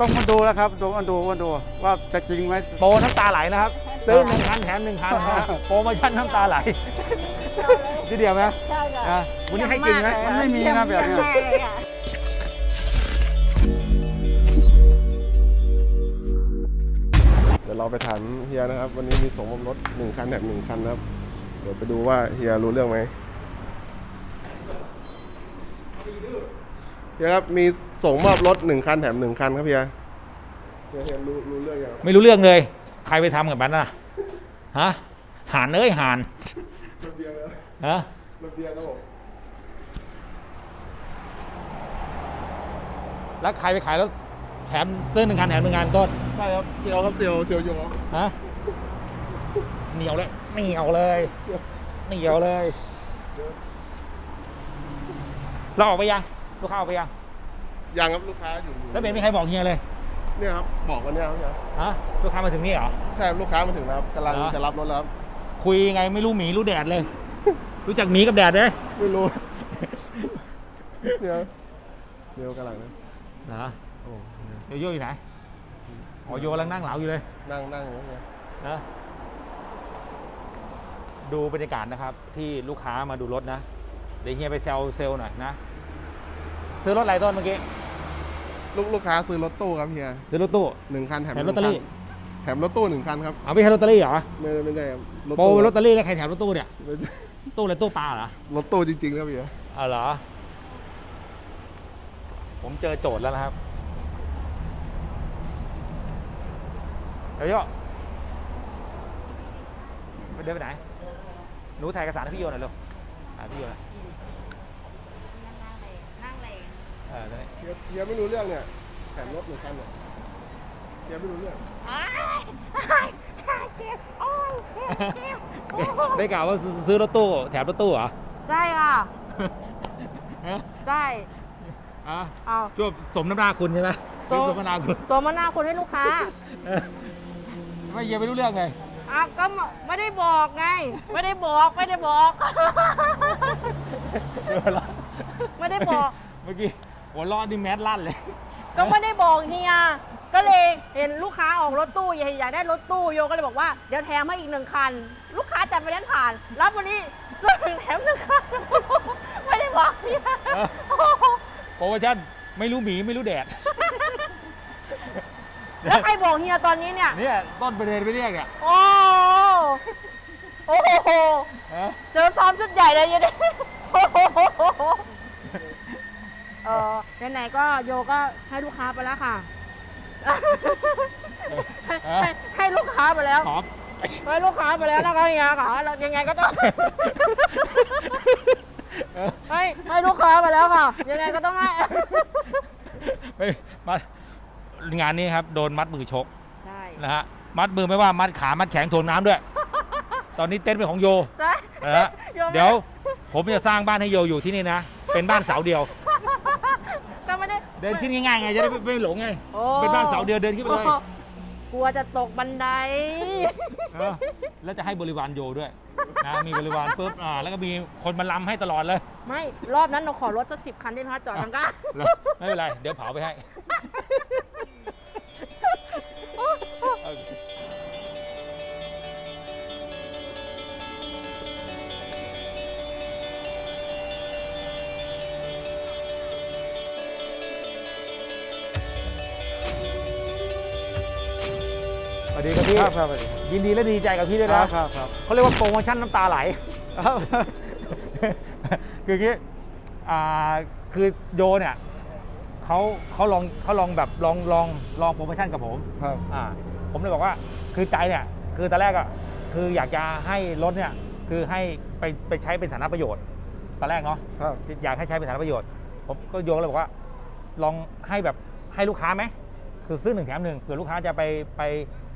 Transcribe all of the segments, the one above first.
ต้องมาดูแล้วครับดูมาดูมาดูว่าจะจริงไหมโปรน้ำตาไหลนะครับ ซื้อหนึ่งคันแถมหนึ่งคันนะฮะโปรโมชั่นน้ำตาไหลทีเดียวไหมใช่ค่ะอะวันนี้ให้จริงไหมมันไม่มีนะแบบเนี้ย มากเลยค่ะ เดี๋ยวเราไปถามเฮียนะครับ วันนี้มีส่งมอบรถหนึ่งคันแถมหนึ่งคันนะครับ เดี๋ยวไปดูว่าเฮียรู้เรื่องไหม เฮียครับมีส่งมอบรถหนึ่งคันแถมหนึ่งคันครับเฮียเฮียเฮียรู้รู้เรื่องยังไม่รู้เรื่องเลย ใครไปทำกับมันน่ะฮะหานเอ้ยหานรถเบียร์แล้วฮะรถเบียร์ครับผมแล้วใครไปขายรถแถมซื้อหนึ่งคันแถมหนึ่งคันต้นใช่ครับเซียวครับเซียวเซียวโยฮะเหนียวเลยเหนียวเลยเหนียวเลยเราออกไปยังลูกค้าออกไปยัง ยังครับลูกค้าอยู่แล้วเบนไม่ใครบอกเฮียเลยเนี่ยครับบอกวันเนี้ยครับเฮียฮะลูกค้ามาถึงนี่เหรอ ใช่ครับลูกค้ามาถึงแล้วครับกำลังเหรอ จะรับรถแล้วครับคุยไงไม่รู้หมีรู้แดดเลย รู้จักหมีกับแดดเลยไม่รู้เนี่ยเดี๋ยวกำลังนะเหรอโอ้โยโย่อยู่ไหนอ๋อโยกำลังนั่งเหลาอยู่เลยนั่งนั่งอย่างเงี้ยนะดูบรรยากาศนะครับ ที่ลูกค้ามาดูรถนะเดี๋ยวเฮียไปเซลเซลลหน่อยนะ ซื้อรถอะไรต้นเมื่อกี้ ลูกลูกค้าซื้อรถตู้ครับเฮียซื้อรถตู้ หนึ่งคันแถมแถมหลอนึ่ตเตอรี่งคันแถมรถตู้หนึ่งคันครับเอาไม่ใช่ลอตเตอรี่เหรอไม่ไม่ใช่ครับรถโปรตู้ลอตเตอรี่แล้วใครแถมรถตู้เนี่ยไม่ใช่ตู้อะไรตู้ปลาเหรอรถตู้จริงๆครับเฮียอ๋อเหรอ ผมเจอโจทย์แล้วนะครับเดี๋ยวโยไปเดินไปไหน หนูถ่ายเอกสารให้พี่โยหน่อยเร็วถ่ายพี่โยหน่อย นั่งเลย เออได้เฮียเฮียไม่รู้เรื่องเนี่ยแถมรถหนึ่งคันเนี่ยเฮียไม่รู้เรื่องอ้ายอ้ายเจ็บโอ้ยเจ็บเจ็บโอ้ยได้กล่าวว่าซื้อซื้อรถตู้แถมรถตู้เหรอใช่ค่ะ ฮะใช่ อะเอา ช่วบสมน้ำหน้าคุณใช่ไหมสม สมน้ำหน้าคุณสมนาคุณให้ลูกค้าเออไม่เยียไม่รู้เรื่องไงอ้าวก็ไม่ได้บอกไง ไม่ได้บอก ไม่ได้บอกไม่ได้บอก เมื่อกี้ หัวเร้อนนี่แมสลั่นเลย ก็ไม่ได้บอกเฮีย ก็เลยเห็นลูกค้าออกรถตู้อยากอยากได้รถตู้โยก็เลยบอกว่าเดี๋ยวแถมให้อีกหนึ่งคัน ลูกค้าจัดไปนั้นผ่าน รับวันนี้ซื้อหนึ่งแถมหนึ่งคัน ไม่ได้บอกเฮียเออโปรโมชั่นไม่รู้หมีไม่รู้แดด แล้วใครบอกเฮียตอนนี้เนี่ย เนี่ยต้นประเด็นไปเรียกเนี่ยโอ้โอ้โห ฮะเจอซ้อมชุดใหญ่เลยยังไงโอ้โหเออไหนๆก็โยก็ให้ลูกค้าไปแล้วค่ะ ให้ให้ให้ลูกค้าไปแล้ว ขอให้ลูกค้าไปแล้วนะคะเฮียค่ะเรายังไงก็ต้องเออให้ให้ลูกค้าไปแล้วค่ะ ยังไงก็ต้องให้ไปมางานนี้ครับ โดนมัดมือชกใช่ นะฮะมัดมือไม่ว่ามัดขามัดแขนถ่วงน้ำด้วย ตอนนี้เต้นท์เป็นของโย ใช่นะฮะโยไม่ เดี๋ยวผมจะสร้างบ้านให้โยอยู่ที่นี่นะ เป็นบ้านเสาเดียวก็ไม่ได้ เดินขึ้นง่ายๆไงจะได้ไม่ไม่หลงไง โอ้ เป็นบ้านเสาเดียวเดินขึ้นไปเลยกลัวจะตกบันได เออแล้วจะให้บริวารโยด้วยนะมีบริวารปุ๊บอ่าแล้วก็มีคนมาลำให้ตลอดเลยไม่รอบนั้นเราขอรถสักสิบคันได้ไหมคะจอดทางก้าน แล้วไม่เป็นไร เดี๋ยวเผาไปให้ วัสดีครับพี่ครับครับสวัสดียินดีและดีใจกับพี่ด้วยครันะบครับครับ เขาเรียกว่าโปรโมชั่นน้ำตาไหลครับคืออย่างงี้อ่าคือโยเนี่ยเขาเขาลองเขาลองแบบลองลองลองโปรโมชั่นกับผมครับ อ่าผมเลยบอกว่าคือใจเนี่ยคือตอนแรกอะคืออยากจะให้รถเนี่ยคือให้ไปไปใช้เป็นสาธารณประโยชน์ตอนแรกเนาะ ครับ อยากให้ใช้เป็นสาธารณประโยชน์ ผมก็โยนเลยบอกว่า ลองให้แบบให้ลูกค้าไหม คือซื้อหนึ่งแถมหนึ่งเผื่อลูกค้าจะไปไป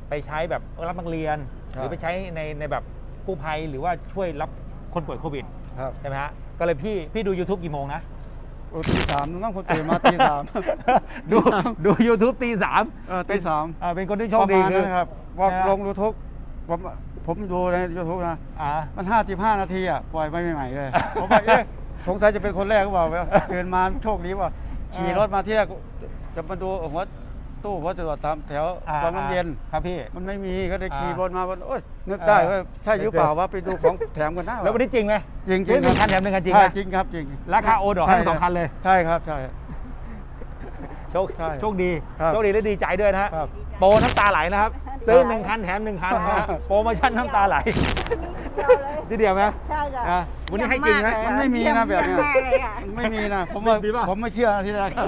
ไปใช้แบบรับนักเรียนหรือไปใช้ในในแบบกู้ภัยหรือว่าช่วยรับคนป่วยโควิดครับใช่ไหมฮะก็เลยพี่พี่ดู YouTube กี่โมงนะ โอ้ตีสามน้องคนตื่นมาตีสาม ดูดู YouTube ตีสามเออตีสาม อ่าเป็นคนที่โชปคระดีมาณคืนั้อ นครับว่านะลงยูทูบผมผมดูในยูทูบนะ อ่า มันห้าสิบห้านาทีอะปล่อยไปใหม่ๆเลย ผมว่าเอ๊ะสงสัยจะเป็นคนแรกหรือเปล่าเว้ยตื่นมาโชคดีว่าขี่รถมาที่แรกจะมาดูหัว ตู้วัสดุตามแถวอ่าตอนมันเย็น ครับพี่ มันไม่มีก็ได้ขี่อ่าบนมาวันโอ๊ยนึกได้อ่าว่าใช่หรือเปล่าว่าไปดูของแถมกันหน้าแล้ววันนี้จริงไหมจริงจซื้ริองหนึ่งคันแถมหนึ่งคันจริงไหม ใช่จริงครับจริงราคาโอดอกให้ทั้งสองคันเลย ใช่ครับใช่ โชคใช่โชคดีครับโชคดีและดีใจด้วยนะฮะครับ โปรน้ำตาไหลนะครับ ซื้อหนึ่งคันแถมหนึ่งคันนะฮะโปรโมชั่นน้ำตาไหลเดียวเลยทีเดียวไหมใช่จ้ะอะวันนี้ให้จริงไหมมันไม่มีนะแบบเนี้ย เยี่ยมมากเลยค่ะ ไม่มีนะ ผมว่ามีป่ะ ผมไม่เชื่อทีแรกครับ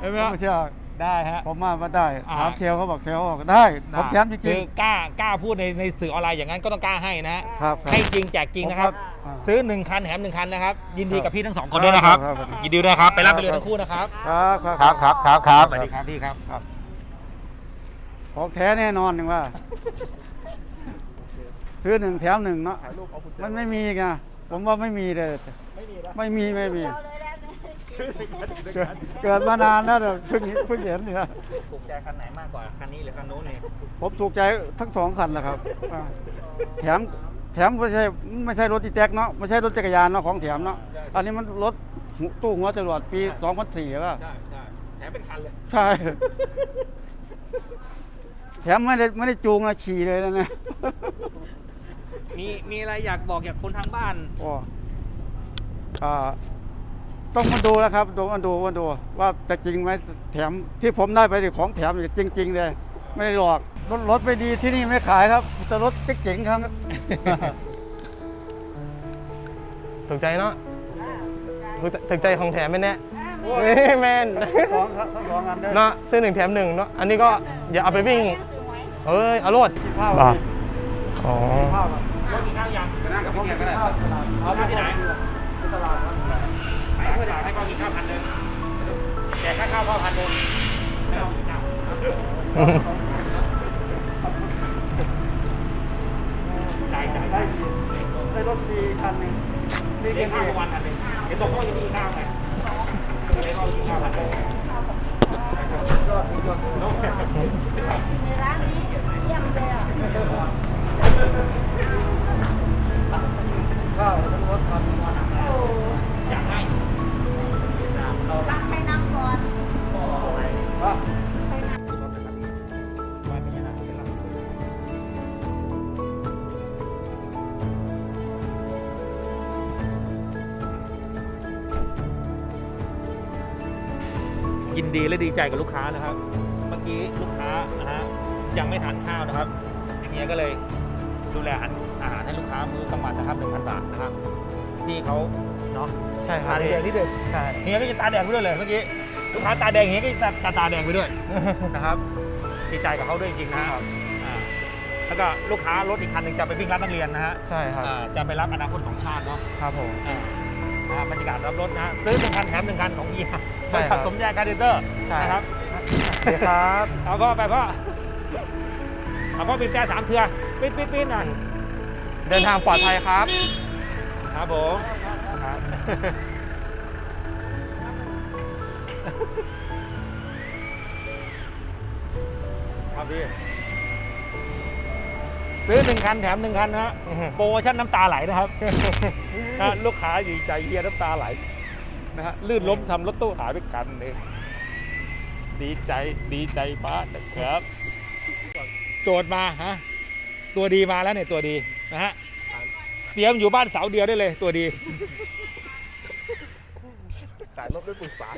เห็นไหมผมไม่เชื่อ ได้ฮะ ผมว่ามาได้อ่า ถามเทลเขาบอกเทลเขาบอกได้ผมแถมจคืริงอกล้ากล้าพูดในในสื่อออนไลน์อย่างนั้นก็ต้องกล้าให้นะฮะๆครับครับให้จริงแจกจริงนะครับผมว่าอ่าซื้อหนึ่งคันแถมหนึ่งคันนะครับ ยินดีครักับบพี่ทั้งสองคนด้วยนะครับครับครับ ยินดีด้วยครับ ไปรับไปเรียนทั้งคู่นะครับ ครับครับครับครับครับครับสวัสดีครับพี่ครับ ของแท้แน่นอนหนึ่งว่า ซื้อหนึ่งแถมหนึ่งเนาะมันไม่มีไงผมว่าไม่มีเลย ไม่มีไม่มีเดียวเลยแล้วเนี่ย เกิดเกิดมานานแล้วเดี๋ยวเพิ่งเพิ่งเห็นเนี่ยถูกใจคันไหนมากกว่าคันนี้หรือคันนู้นเนี่ยผมถูกใจทั้งสองคันแหละครับอ่าแถมแถมไม่ใช่ไม่ใช่รถอีแท็กเนาะไม่ใช่รถจักรยานเนาะของแถมเนาะอันนี้มันรถหัวตู้หัวจรวดปี2004ก็ใช่ใช่แถมเป็นคันเลย ใช่ แถมไม่ได้ไม่ได้จูงนะขี่เลยนะเนี่ยมีมีอะไรอยากบอกอยากคนทางบ้าน โอ้อ่า ต้องมาดูแล้วครับดูมาดูมาดูว่าจะจริงไหมแถมที่ผมได้ไปนี่ของแถมเนี่ยจริง ๆ เลย ไม่ได้หลอกรถรถไม่ดีที่นี่ไม่ขายครับแต่รถเจ๋งๆครับ ถูกใจเนาะถูกถูกใจของแถมไหมเนี่ยแมนสองครับทั้งสองอันได้เนาะซื้อหนึ่งแถมหนึ่งเนาะอันนี้ก็อย่าเอาไปวิ่ง เอ้ยเอารถข้าวบ่าอ๋อข้าวครับรถกินข้าวยังไปนั่งกับพี่เทียนก็ได้ข้าวตลาดเอามาที่ไหนตลาด กินข้าวพันหนึ่งแจกค่าข้าวพ่อพันหนึ่งไม่เอากินข้าวจ่ายจ่ายได้ได้รถฟรีคันหนึงนี่เลี้ยงก็ข้าวันคันหนึ่งเห็นบอกข้อยังมี ดีและดีใจกับลูกค้านะครับ เมื่อกี้ลูกค้านะฮะยังไม่ทานข้าวนะครับเฮียก็เลยดูแลอาหารอาหารให้ลูกค้ามื้อกลางวันนะครับ1,000บาทนะครับนี่เขาเนาะใช่ครัตาบแดงนิดเดียวใช่เฮียก็จะตาแดงไปด้วยเลยเมื่อกี้ลูกค้าตาแดงเฮียก็จะตาตาแดงไปด้วยนะครับดีใจกับเขาด้วยจริงๆนะครับอ่าแล้วก็ลูกค้ารถอีกคันหนึ่งจะไปวิ่งรับนักเรียนนะฮะใช่ครับอ่าจะไปรับอนาคตของชาติเนาะครับผมอ่าอ่าบรรยากาศรับรถนะฮะซื้อหนึ่งคันแถมหนึ่งคันของเฮีย ใช่บริครัษับทสมยายการเดนเตอร์ใช่ นะครับ สวัสดีครับ เอาพ่อไปพ่อเอาพ่อปิดแต่สามเทือปิดปิดปิดหน่อยเดินทางปลอดภัยครับ ครับผมครับครับพี่ซื้อหนึ่งคันแถมหนึ่งคันนะฮะอือฮึโปรโมชั่นน้ำตาไหลนะครับ นะลูกค้าดีใจเฮียน้ำตาไหล นะฮะลื่นล้มทำรถตู้หายไปคันหนึ่งดีใจดีใจป้ากนะครับ โจทย์มาฮะตัวดีมาแล้วเนี่ยตัวดีนะฮะเตรียมอยู่บ้านเสาเดียวได้เลย ตัวดี สายรถด้วยปรึกษา